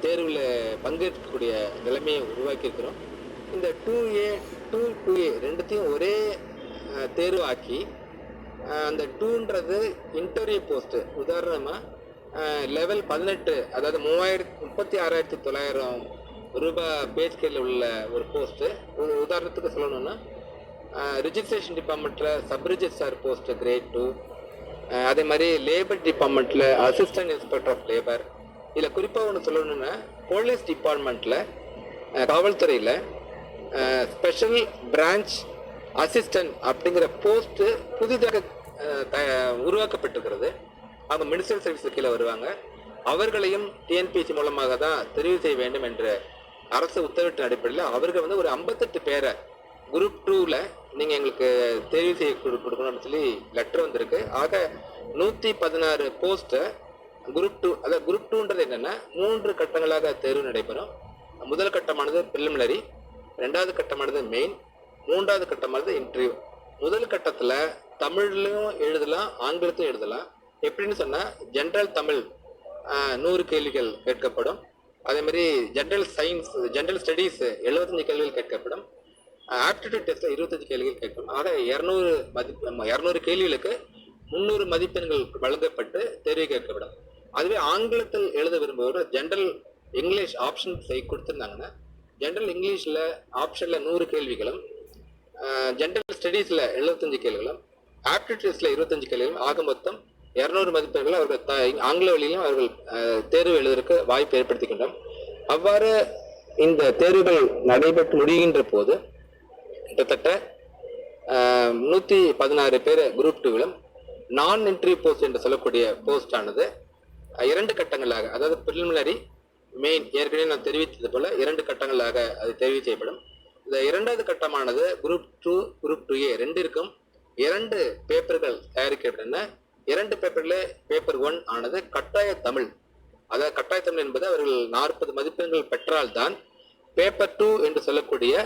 தேர்வில் பங்கேற்கக்கூடிய நிலைமையை உருவாக்கியிருக்கிறோம். இந்த two A two two A ரெண்டுத்தையும் ஒரே தேர்வாக்கி அந்த டூன்றது இன்டர்வியூ போஸ்ட்டு உதாரணமாக லெவல் பதினெட்டு அதாவது மூவாயிரத்தி முப்பத்தி ஆறாயிரத்தி தொள்ளாயிரம் ரூபாய் பே உள்ள ஒரு போஸ்ட்டு உதாரணத்துக்கு சொல்லணும்னா ரிஜிஸ்ட்ரேஷன் டிபார்ட்மெண்ட்டில் சப்ரிஜிஸ்டார் போஸ்ட்டு கிரேட் டூ அதே மாதிரி லேபர் டிபார்ட்மெண்ட்டில் அசிஸ்டன்ட் இன்ஸ்பெக்டர் ஆஃப் லேபர் இதில் குறிப்பாக ஒன்று சொல்லணும்னா போலீஸ் டிபார்ட்மெண்ட்டில் காவல்துறையில் ஸ்பெஷல் பிரான்ச் அசிஸ்டன்ட் அப்படிங்கிற போஸ்ட்டு புதிதாக த- உருவாக்கப்பட்டிருக்கிறது. அவங்க மினிஸ்ட்ரியல் சர்வீஸ் கீழே வருவாங்க. அவர்களையும் டிஎன்பிசி மூலமாக தான் தெரிவு செய்ய வேண்டும் என்ற அரசு உத்தரவிட்ட அடிப்படையில் அவர்கள் வந்து ஒரு ஐம்பத்தெட்டு பேரை குரூப் டூவில் நீங்கள் எங்களுக்கு தெரிவு செய்ய கொடு- கொடுக்கணும்னு சொல்லி லெட்டர் வந்திருக்கு. ஆக நூற்றி பதினாறு போஸ்ட்டை குரூப் டூ அதாவது குரூப் டூன்றது என்னென்னா மூன்று கட்டங்களாக தேர்வு நடைபெறும். முதல் கட்டமானது ப்ரிலிமினரி ரெண்டாவது கட்டமானது மெயின் மூன்றாவது கட்டமானது இன்டர்வியூ முதல் கட்டத்தில் தமிழ்லையும் எழுதலாம் ஆங்கிலத்தையும் எழுதலாம். எப்படின்னு சொன்னால் ஜென்ரல் தமிழ் நூறு கேள்விகள் கேட்கப்படும். அதேமாதிரி ஜென்ரல் சயின்ஸ் ஜென்ரல் ஸ்டடீஸ் எழுபத்தஞ்சு கேள்விகள் கேட்கப்படும். ஆப்டிடியூட் டெஸ்ட்டில் இருபத்தஞ்சு கேள்விகள் கேட்கப்படும். ஆக இரநூறு மதிப்பு இரநூறு கேள்விகளுக்கு முந்நூறு மதிப்பெண்கள் வழங்கப்பட்டு தெரிவு கேட்கப்படும். அதுவே ஆங்கிலத்தில் எழுத விரும்புவோர் ஜென்ரல் இங்கிலீஷ் ஆப்ஷன் கொடுத்துருந்தாங்கன்னா ஜென்ரல் இங்கிலீஷில் ஆப்ஷனில் நூறு கேள்விகளும் ஜென்ரல் ஸ்டடீஸில் எழுபத்தஞ்சு கேள்விகளும் ஆப்டிடியூட்ஸில் இருபத்தஞ்சு கேள்விகளும் ஆக மொத்தம் இரநூறு மதிப்பெண்கள் அவர்கள் த ஆங்கில வழியிலும் அவர்கள் தேர்வு எழுதுவதற்கு வாய்ப்பு ஏற்படுத்திக்கின்றோம் அவ்வாறு இந்த தேர்வுகள் நடைபெற்று முடிகின்ற போது கிட்டத்தட்ட நூற்றி பதினாறு பேர் குரூப் டூவிலும் நான் என்ட்ரி போஸ்ட் என்று சொல்லக்கூடிய போஸ்ட் ஆனது இரண்டு கட்டங்களாக அதாவது பிரிலிமினரி மெயின் ஏற்கனவே நான் தெரிவித்தது போல இரண்டு கட்டங்களாக அது தெரிவு செய்யப்படும். இந்த இரண்டாவது கட்டமானது group two group two A ரெண்டிற்கும் இரண்டு பேப்பர்கள் தயாரிக்கப்பட்டன. இரண்டு பேப்பர்ல பேப்பர் ஒன் ஆனது கட்டாய தமிழ். அதாவது கட்டாய தமிழ் என்பது அவர்கள் நாற்பது மதிப்பெண்கள் பெற்றால்தான் பேப்பர் டூ என்று சொல்லக்கூடிய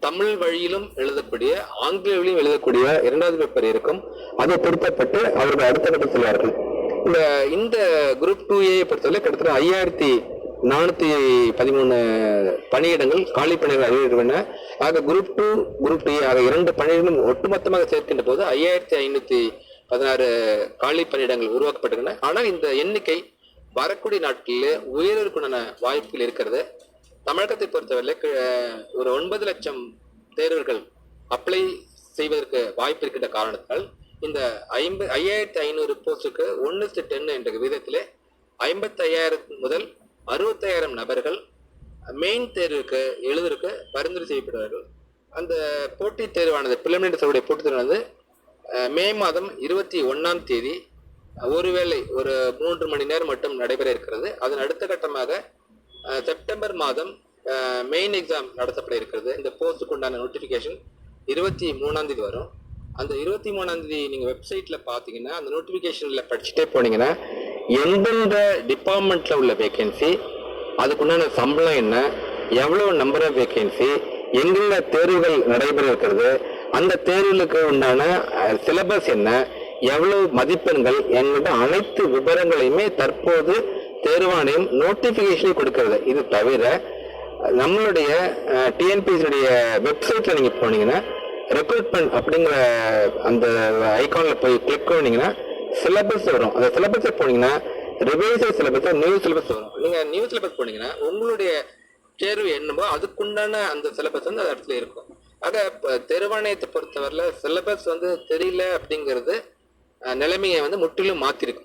தமிழ் வழியிலும் எழுதக்கூடிய ஆங்கில வழியிலும் எழுதக்கூடிய இரண்டாவது பேப்பர் இருக்கும். அது பொருத்தப்பட்டு அவர்கள் அடுத்த கட்டத்தில் செல்வார்கள் இந்த இந்த குரூப் டூ ஏ பொறுத்தவரை கிட்டத்தட்ட ஐயாயிரத்தி நானூத்தி பதிமூணு பணியிடங்கள் காலி பணிகள் அறிவிக்கின்றன ஆக குரூப் டூ குரூப் டூ ஆக இரண்டு பணியிடங்களும் ஒட்டுமொத்தமாக சேர்க்கின்ற போது ஐயாயிரத்தி ஐநூத்தி பதினாறு காலி பணியிடங்கள் உருவாக்கப்பட்டுள்ளன. ஆனால் இந்த எண்ணிக்கை வரக்கூடிய நாட்களில் உயர்வுக்குண்டான வாய்ப்புகள் இருக்கிறது. தமிழகத்தை பொறுத்தவரை ஒரு ஒன்பது லட்சம் தேர்வர்கள் அப்ளை செய்வதற்கு வாய்ப்பு இருக்கின்ற காரணத்தால் இந்த ஐம்பது ஐயாயிரத்தி ஐநூறு போஸ்டுக்கு ஒன்று டென் என்ற விதத்தில் ஐம்பத்தையாயிரம் முதல் அறுபத்தாயிரம் நபர்கள் மெயின் தேர்வுக்கு எழுதுறதுக்கு பரிந்துரை செய்யப்படுவார்கள். அந்த போட்டித் தேர்வானது பிலிமினரி தேர்வுடைய போட்டித் தேர்வானது மே மாதம் இருபத்தி ஒன்றாம் தேதி ஒருவேளை ஒரு மூன்று மணி நேரம் மட்டும் நடைபெற இருக்கிறது. அதன் அடுத்த கட்டமாக செப்டம்பர் மாதம் மெயின் எக்ஸாம் நடத்தப்பட இருக்கிறது. இந்த போஸ்ட்டுக்கு உண்டான நோட்டிஃபிகேஷன் இருபத்தி மூணாம் தேதி வரும். அந்த இருபத்தி மூணாம் தேதி நீங்கள் வெப்சைட்டில் பார்த்தீங்கன்னா அந்த நோட்டிஃபிகேஷனில் படிச்சுட்டே போனீங்கன்னா எந்தெந்த டிபார்ட்மெண்ட்டில் உள்ள வேகன்சி அதுக்குண்டான சம்பளம் என்ன எவ்வளவு நம்பர் ஆஃப் வேகன்சி எங்கெங்க தேர்வுகள் நடைபெற இருக்கிறது அந்த தேர்வுகளுக்கு உண்டான சிலபஸ் என்ன எவ்வளவு மதிப்பெண்கள் என்கிட்ட அனைத்து விவரங்களையுமே தற்போது தேர்வாணையம் நோட்டிபிகேஷனை கொடுக்கிறது. இது தவிர நம்மளுடைய டிஎன்பிஎஸ்டைய வெப்சைட்ல நீங்க போனீங்கன்னா ரெக்ரூட்மெண்ட் அப்படிங்கிற அந்த ஐகான்ல போய் கிளிக் பண்ணீங்கன்னா சிலபஸ் வரும். அந்த சிலபஸை போனீங்கன்னா ரிவைசல் சிலபஸ் நியூ சிலபஸ் வரும். நீங்க நியூ சிலபஸ் போனீங்கன்னா உங்களுடைய தேர்வு என்னமோ அதுக்குண்டான அந்த சிலபஸ் வந்து அந்த இடத்துல இருக்கும். ஆக இப்ப தேர்வாணையத்தை பொறுத்தவரையில சிலபஸ் வந்து தெரியல அப்படிங்கிறது நிலைமையை வந்து முற்றிலும் மாத்திருக்கு